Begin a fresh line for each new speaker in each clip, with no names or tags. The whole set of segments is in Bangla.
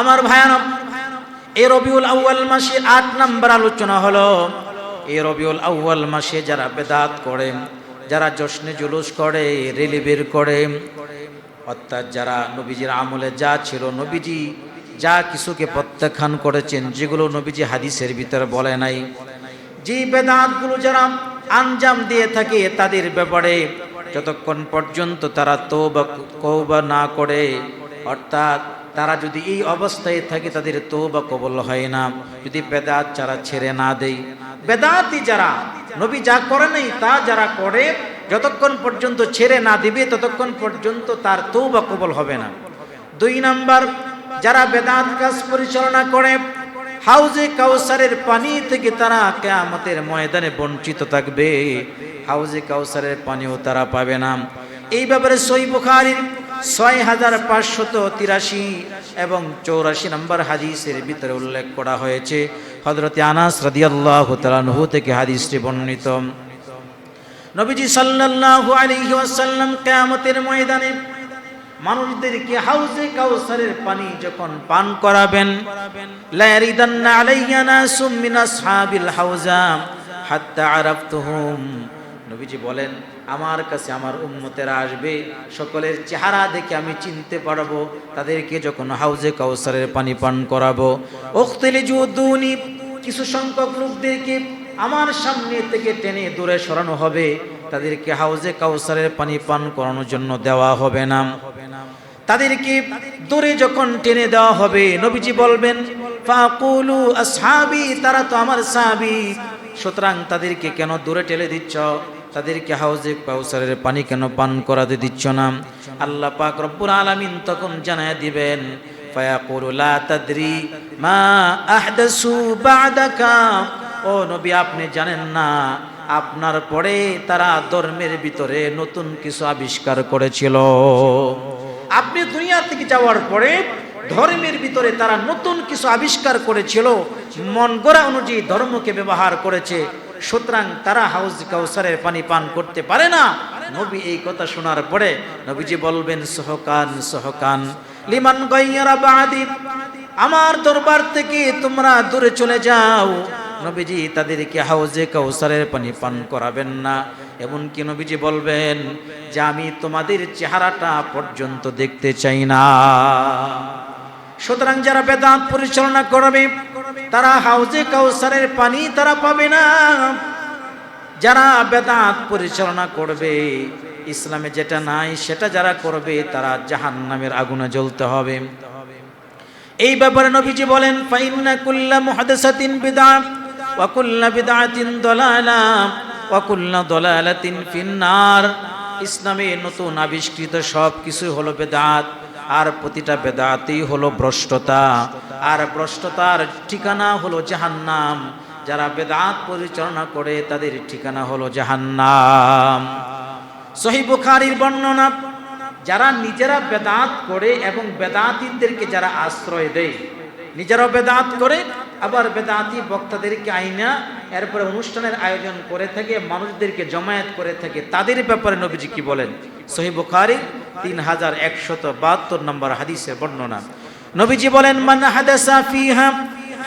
আমার ভায়ানক এই রবিউল আউয়াল মাসে আট নাম্বার আলোচনা হলো, এই রবিউল আউয়াল মাসে যারা বেদাত করে, যারা জশ্নে জুলুস করে, রেলি বের করে, অর্থাৎ যারা নবীজির আমলে যা ছিল, নবীজি যা কিছুকে প্রত্যাখ্যান করেছেন, যেগুলো নবীজি হাদিসের ভিতরে বলে নাই, যে বেদাতগুলো যারা আঞ্জাম দিয়ে থাকে তাদের ব্যাপারে যতক্ষণ পর্যন্ত তারা তৌবা কৌবা না করে, অর্থাৎ তারা যদি এই অবস্থায় থাকে, তাদের তৌবা কবল হয় না। যদি বেদাত যারা ছেড়ে না দেয়, বেদাতি যারা, নবী যা করে নাই, তা যারা করে, যতক্ষণ পর্যন্ত ছেড়ে না দিবে, ততক্ষণ পর্যন্ত তার তৌবা কবল হবে না। দুই নাম্বার, যারা বেদাত কাজ পরিচালনা করে, হাউজে কাউসারের পানি থেকে তারা কেয়ামতের ময়দানে বঞ্চিত থাকবে। হাউজে কাউসারের পানিও তারা পাবে না। এই ব্যাপারে সই বুখারির ছয় হাজার পাঁচশত তিরাশি এবং চৌরাশি নম্বর হাদিসের ভিতরে উল্লেখ করা হয়েছে হজরত আনাস রাদিয়াল্লাহ থেকে হাদিসটি বর্ণিত। নবীজি সাল্লাল্লাহু আলাইহি ওয়াসাল্লাম কিয়ামতের ময়দানে মানুষদেরকে হাউজে কাউসারের পানি যখন পান করাবেন লা ইয়ারিদান্না আলাইয়া নাসুম মিন আসহাবিল হাউজা হাত্তা আরাফতুহুম নবীজি বলেন, আমার কাছে আমার উম্মতেরা আসবে, সকলের চেহারা দেখে আমি চিনতে পারব, তাদেরকে যখন হাউজে কাউসারের পানি পান করাবো। কিছু সংখ্যক লোকদেরকে আমার সামনে থেকে টেনে দূরে সরানো হবে। তাদেরকে হাউজে কাউসারের পানি পান করানোর জন্য দেওয়া হবে না। তাদেরকে দূরে যখন টেনে দেওয়া হবে, নবীজি বলবেন তারা তো আমার সাহাবি। সুতরাং তাদেরকে কেন দূরে ঠেলে দিচ্ছ? তাদেরকে হাউজে কাউসারের পানি কেন পান করাতে দিচ্ছ না? আল্লাহ পাক রব্বুল আলামিন তখন জানায় দিবেন, ফায়াকুলু লা তাদরি মা আহদাসু বাদাকা। ও নবী, আপনি জানেন না, আপনার পরে তারা ধর্মের ভিতরে নতুন কিছু আবিষ্কার করেছিল। আপনি দুনিয়া থেকে যাওয়ার পরে ধর্মের ভিতরে তারা নতুন কিছু আবিষ্কার করেছিল। মন গড়া অনুযায়ী ধর্মকে ব্যবহার করেছে। সুতরাং তারা হাউজ কাউসারের পানি পান করতে পারে না। নবী এই কথা শোনার পরে নবীজি বলবেন, সহকান সহকান। লিমান গাইয়ারা বাদি। আমার দরবার থেকে তোমরা দূরে চলে যাও। নবীজি তাদেরকে হাউজে কাউসারের পানি পান করাবেন না। এমনকি নবীজি বলবেন যে, আমি তোমাদের চেহারাটা পর্যন্ত দেখতে চাই না। সুতরাং যারা বেদান্ত পরিচালনা করবে তারা হাউজে কাউসারের পানি তারা পাবে না। যারা বেদাত পরিচালনা করবে, ইসলামে যেটা নাই সেটা যারা করবে, তারা জাহান নামের আগুনে জ্বলতে হবে। এই ব্যাপারে নবীজি বলেন, ফাইন্না কুল্লা মুহাদাসাতিন বিদআত ওয়া কুল্লা দালালা, ওয়া কুল্লা দালালাতিন ফিন্নার ইসলামে নতুন আবিষ্কৃত সব কিছু হলো বেদাত। আর প্রতিটা বেদাতেই হলো ভ্রষ্টতা। আর ভ্রষ্টতার ঠিকানা হলো জাহান্নাম। যারা বেদাত পরিচালনা করে, তাদের ঠিকানা হলো জাহান্নাম। সহি বুখারীর বর্ণনা, যারা নিজেরা বেদাত করে এবং বেদাতিদেরকে যারা আশ্রয় দেয়, নিজেরাও বেদাত করে, আবার বেদাতি বক্তাদেরকে আইনা, এরপরে অনুষ্ঠানের আয়োজন করে থাকে, মানুষদেরকে জমায়েত করে থাকে, তাদের ব্যাপারে নবীজি কি বলেন? সহি বুখারী তিন হাজার একশত বাহাত্তর নম্বর হাদিসের বর্ণনা। নবীজি বলেন, মান হাদাসা ফিহা,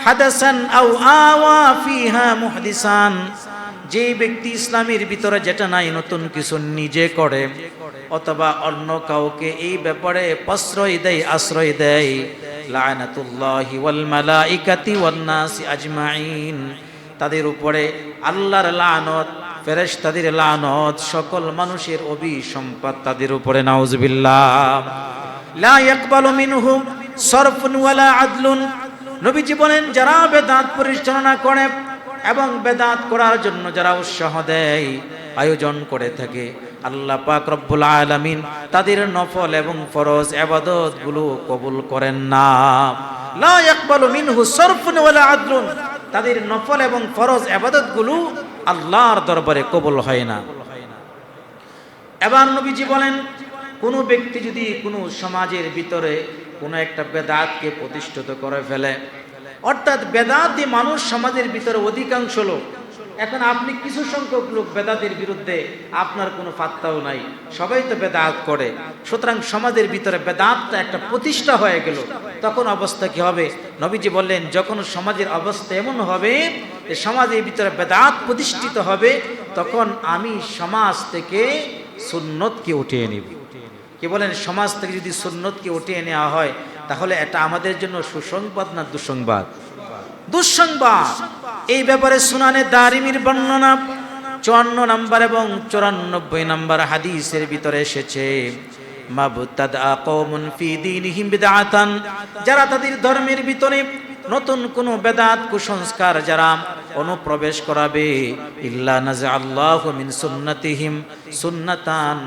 হাদাসান আও আওয়া ফিহা যে ব্যক্তি ইসলামের ভিতরে যেটা নাই, নতুন কিছু নিজে করে, অথবা অন্য কাউকে এই ব্যাপারে প্রশ্রয় দেয়, আশ্রয় দেয়, লায়নাতুল্লাহি ওয়াল মালাইকাতি ওয়ান নাসি আজমাইন। তাদের উপরে আল্লাহর লানত ফেরেশতাদের লানত, সকল মানুষের অভিসম্পদ তাদের উপরে, নাউজুবিল্লাহ। লা ইয়াকবালু মিনহুম সরফুন ওয়ালা আদলুন। নবীজি বলেন, যারা বেদাত পরিচালনা করে এবং বেদাত করার জন্য যারা উৎসাহ দেয়, আয়োজন করে থাকে, আল্লাহ পাক রব্বুল আলামিন তাদের নফল এবং ফরজ ইবাদতগুলো কবুল করেন না। লা ইয়াকবালু মিনহু সরফুন ওয়ালা আদলুন। তাদের নফল এবং ফরজ ইবাদতগুলো আল্লাহর দরবারে কবল হয় না। এবার নবীজি বলেন, কোনো ব্যক্তি যদি কোনো সমাজের ভিতরে কোনো একটা বেদাতকে প্রতিষ্ঠিত করে ফেলে, অর্থাৎ বেদাতি মানুষ সমাজের ভিতরে অধিকাংশ লোক এখন আপনি কিছু সংখ্যক লোক বেদাতের বিরুদ্ধে আপনার কোনো ফাত্তাও নাই। সবাই তো বেদাত করে। সুতরাং সমাজের ভিতরে বেদাতটা একটা প্রতিষ্ঠা হয়ে গেল। তখন অবস্থা কি হবে? নবীজি বললেন, যখন সমাজের অবস্থা এমন হবে যে সমাজের ভিতরে বেদাত প্রতিষ্ঠিত হবে, তখন আমি সমাজ থেকে সুন্নতকে উঠিয়ে নিব। কি বলেন? সমাজ থেকে যদি সুন্নতকে উঠিয়ে নেওয়া হয়, তাহলে এটা আমাদের জন্য সুসংবাদ না দুঃসংবাদ? দুঃসংবাদ। এই ব্যাপারে সুনানে দারিমির বর্ণনা চুয়ান্ন নম্বর এবং চুরানব্বই নম্বর হাদিসের ভিতরে এসেছে যারা তাদের ধর্মের ভিতরে নতুন কোন বেদাত কুসংস্কার যারা অনুপ্রবেশ করাবে, ইল্লা নাজা আল্লাহ মিন সুন্নাতিহিম সুন্নাতান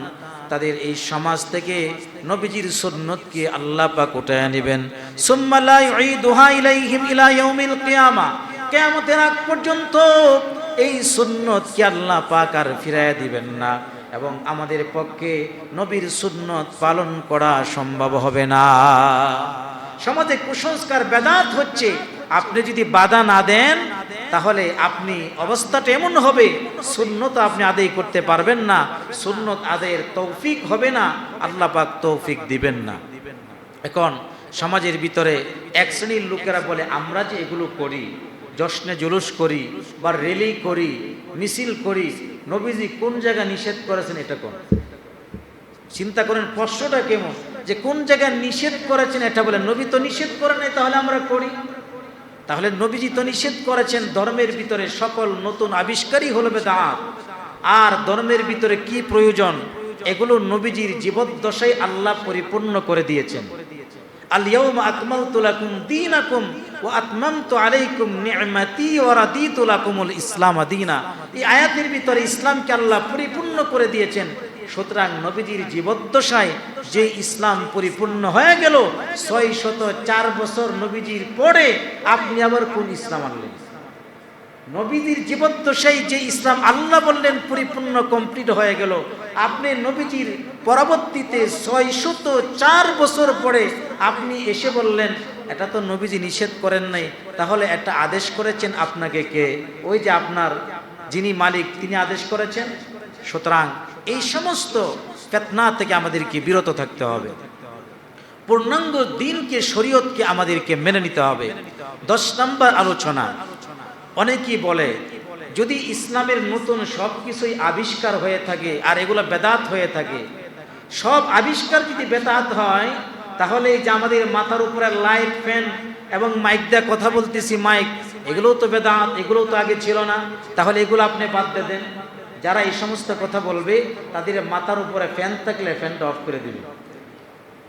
তাদের এই সমাজ থেকে নবীজির সুন্নতকে আল্লাহ পাক উঠায় নেবেন। সুম্মা লা ইউঈদুহা ইলাইহিম ইলা ইয়াউমিল কিয়ামা। কিয়ামতের আগ পর্যন্ত এই সুন্নতকে আল্লাহ পাক আর ফিরাইয়া দিবেন না এবং আমাদের পক্ষে নবীর সুন্নত পালন করা সম্ভব হবে না। সমাজে কুসংস্কার, বেদাত হচ্ছে, আপনি যদি বাধা না দেন তাহলে আপনি অবস্থাটা এমন হবে, সুন্নত আপনি আদায় করতে পারবেন না, সুন্নত আদায়ের তৌফিক হবে না, আল্লাহ পাক তৌফিক দিবেন না। এখন সমাজের ভিতরে এক শ্রেণির লোকেরা বলে, আমরা যে এগুলো করি, জশ্নে জুলুস করি বা রেলি করি, মিছিল করি, নবীজি কোন জায়গায় নিষেধ করেছেন এটা কোন? চিন্তা করেন, প্রশ্নটা কেমন? যে কোন জায়গায় নিষেধ করেছেন এটা বলে, নবী তো নিষেধ করে নাই, তাহলে আমরা করি? তাহলে নবীজি তো নিষেধ করেছেন ধর্মের ভিতরে সকল নতুন আবিষ্কারই হলো বেদাত। আর ধর্মের ভিতরে কি প্রয়োজন? এগুলো নবীজির জীবদ্দশায় আল্লাহ পরিপূর্ণ করে দিয়েছেন। রাদিতু লাকুমুল ইসলাম দীনা। এই আয়াতের ভিতরে ইসলামকে আল্লাহ পরিপূর্ণ করে দিয়েছেন। সুতরাং নবীজির জীবদ্দশায় যে ইসলাম পরিপূর্ণ হয়ে গেল, ছয় শত চার বছর নবীজির পরে আপনি আবার কোন ইসলাম আনলেন? নবীজির জীবদ্দশায় যে ইসলাম আল্লাহ বললেন পরিপূর্ণ কমপ্লিট হয়ে গেল, আপনি নবীজির পরবর্তীতে ছয় শত চার বছর পরে আপনি এসে বললেন, এটা তো নবীজি নিষেধ করেন নাই, তাহলে একটা আদেশ করেছেন আপনাকে কে? ওই যে আপনার যিনি মালিক, তিনি আদেশ করেছেন? সুতরাং এই সমস্ত ফেতনা থেকে আমাদেরকে বিরত থাকতে হবে। পূর্ণাঙ্গ দিনকে, শরীয়তকে আমাদেরকে মেনে নিতে হবে। দশ নম্বর আলোচনা। অনেকেই বলে, যদি ইসলামের নতুন সব কিছুই আবিষ্কার হয়ে থাকে আর এগুলো বেদাত হয়ে থাকে, সব আবিষ্কার যদি বেদাত হয়, তাহলে যে আমাদের মাথার উপরে লাইট, ফ্যান এবং মাইক দিয়ে কথা বলতেছি, মাইক, এগুলোও তো বেদাত, এগুলোও তো আগে ছিল না, তাহলে এগুলো আপনি বাদ দেন। যারা এই সমস্ত কথা বলবে, তাদের মাথার উপরে ফ্যান থাকলে ফ্যানটা অফ করে দিবে।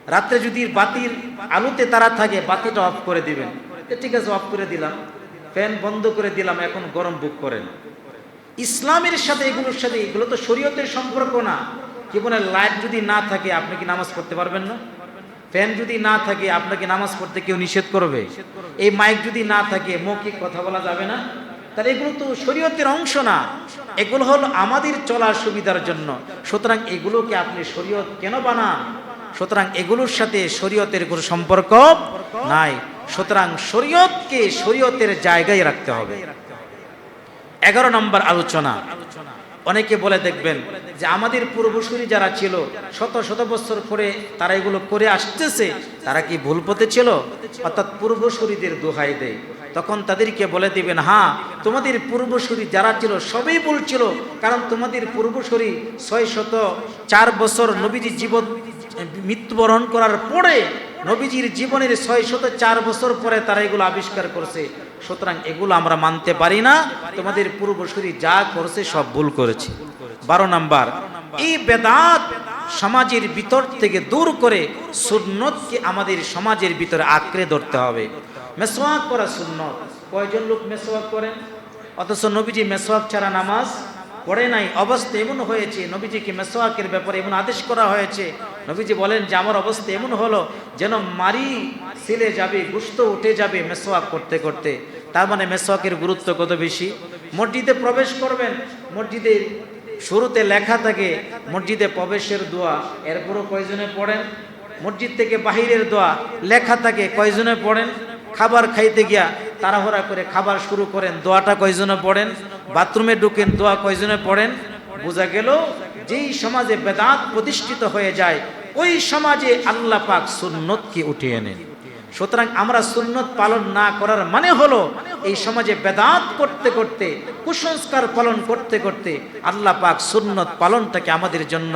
রাত্রে যদি বাতির আলোতে তারা থাকে, বাতিটা অফ করে দিবেন। ঠিক আছে অফ করে দিলাম। ফ্যান বন্ধ করে দিলাম, এখন গরম বুক করেন। ইসলামের সাথে, এগুলোর সাথে, এগুলো তো শরীয়তের সম্পর্ক না। জীবনের লাইট যদি না থাকে, আপনি কি নামাজ পড়তে পারবেন না? ফ্যান যদি না থাকে, আপনাকে নামাজ পড়তে কেউ নিষেধ করবে? এই মাইক যদি না থাকে, মৌখিক কথা বলা যাবে না। তাহলে এগুলো তো শরীয়তের অংশ না। এগুলো হলো আমাদের চলার সুবিধার জন্য। সুতরাং এগুলোকে আপনি শরীয়ত কেন বানান? সুতরাং এগুলোর সাথে শরীয়তের কোনো সম্পর্ক নাই। সুতরাং শরীয়তকে শরীয়তের জায়গায় রাখতে হবে। এগারো নম্বর আলোচনা। অনেকে বলে দেখবেন যে আমাদের পূর্বসূরি যারা ছিল, শত শত বছর পরে তারা এগুলো করে আসতেছে, তারা কি ভুল পথে ছিল? অর্থাৎ পূর্বসূরিদের দোহাই দেয়। তখন তাদেরকে বলে দিবেন হ্যাঁ তোমাদের পূর্বসূরি যারা ছিল সবই ভুল ছিল। কারণ তোমাদের পূর্বসূরি ছয় শত চার বছর নবীজি জীবন, মৃত্যুবরণ করার পরে নবীজির জীবনের ছয় শত চার বছর পরে তারা এগুলো আবিষ্কার করছে। সুতরাং এগুলো আমরা মানতে পারি না। তোমাদের পূর্বসূরি যা করছে সব ভুল করেছে। বারো নাম্বার, এই বেদাত সমাজের ভিতর থেকে দূর করে সুন্নতকে আমাদের সমাজের ভিতরে আঁকড়ে ধরতে হবে। মেসোয়াক করা সুন্নত। কয়জন লোক মেসোয়াক করেন অথচ নবীজি মেসোয়াক ছাড়া নামাজ পড়ে নাই। অবস্থা এমন হয়েছে, নবীজিকে মেসোয়াকের ব্যাপারে এমন আদেশ করা হয়েছে। নবীজি বলেন যে, আমার অবস্থা এমন হলো যেন মারি সিলে যাবে, গুস্ত উঠে যাবে মেসোয়াক করতে করতে। তার মানে মেসোয়াকের গুরুত্ব কত বেশি? মসজিদে প্রবেশ করবেন, মসজিদে শুরুতে লেখা থাকে, মসজিদে প্রবেশের দোয়া। এরপরও কয়জনে পড়েন? মসজিদ থেকে বাহিরের দোয়া। লেখা থাকে, কয়জনে পড়েন? খাবার খাইতে গিয়া তাড়াহড়া করে খাবার শুরু করেন। দোয়াটা কয়জনে পড়েন? বাথরুমে ঢুকেন, দোয়া কয়জনে পড়েন? বোঝা গেল, যেই সমাজে বেদাত প্রতিষ্ঠিত হয়ে যায়, ওই সমাজে আল্লাহ পাক সুন্নতকে উঠিয়ে নেন। সুতরাং আমরা সুন্নত পালন না করার মানে হলো, এই সমাজে বেদাত করতে করতে কুসংস্কার পালন করতে করতে আল্লাহ পাক সুন্নত পালনটাকে আমাদের জন্য,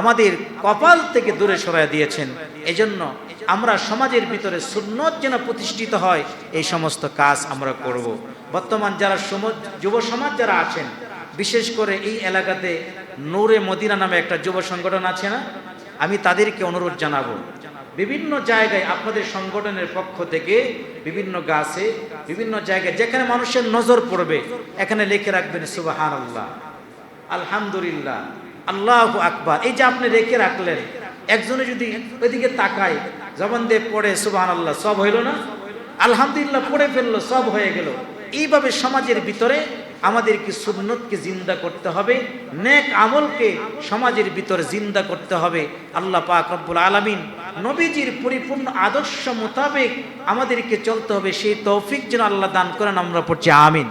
আমাদের কপাল থেকে দূরে সরাই দিয়েছেন। এজন্য আমরা সমাজের ভিতরে সুন্নত যেন প্রতিষ্ঠিত হয়, এই সমস্ত কাজ আমরা করব। বর্তমান যারা যুব সমাজ যারা আছেন, বিশেষ করে এই এলাকাতে নূরে মদিনা নামে একটা যুব সংগঠন আছে না? আমি তাদেরকে অনুরোধ জানাব বিভিন্ন জায়গায় আপনাদের সংগঠনের পক্ষ থেকে বিভিন্ন গাছে, বিভিন্ন জায়গায় যেখানে মানুষের নজর পড়বে, এখানে লিখে রাখবেন সুবাহান আল্লাহ আলহামদুলিল্লাহ। আল্লাহ আকবার। এই যে আপনি রেখে রাখলেন, একজনে যদি ওইদিকে তাকায়, জবান দিয়ে পড়ে সুবাহান আল্লাহ সব হইল না? আলহামদুলিল্লাহ, পড়ে ফেলল, সব হয়ে গেল। এইভাবে সমাজের ভিতরে আমাদেরকে সুন্নতকে জিন্দা করতে হবে, নেক আমলকে সমাজের ভিতরে জিন্দা করতে হবে। আল্লাহ পাক রব্বুল আলামিন নবীজির পরিপূর্ণ আদর্শ মোতাবেক আমাদেরকে চলতে হবে, সেই তৌফিক যেন আল্লাহ দান করেন, আমরা পড়ছি আমিন।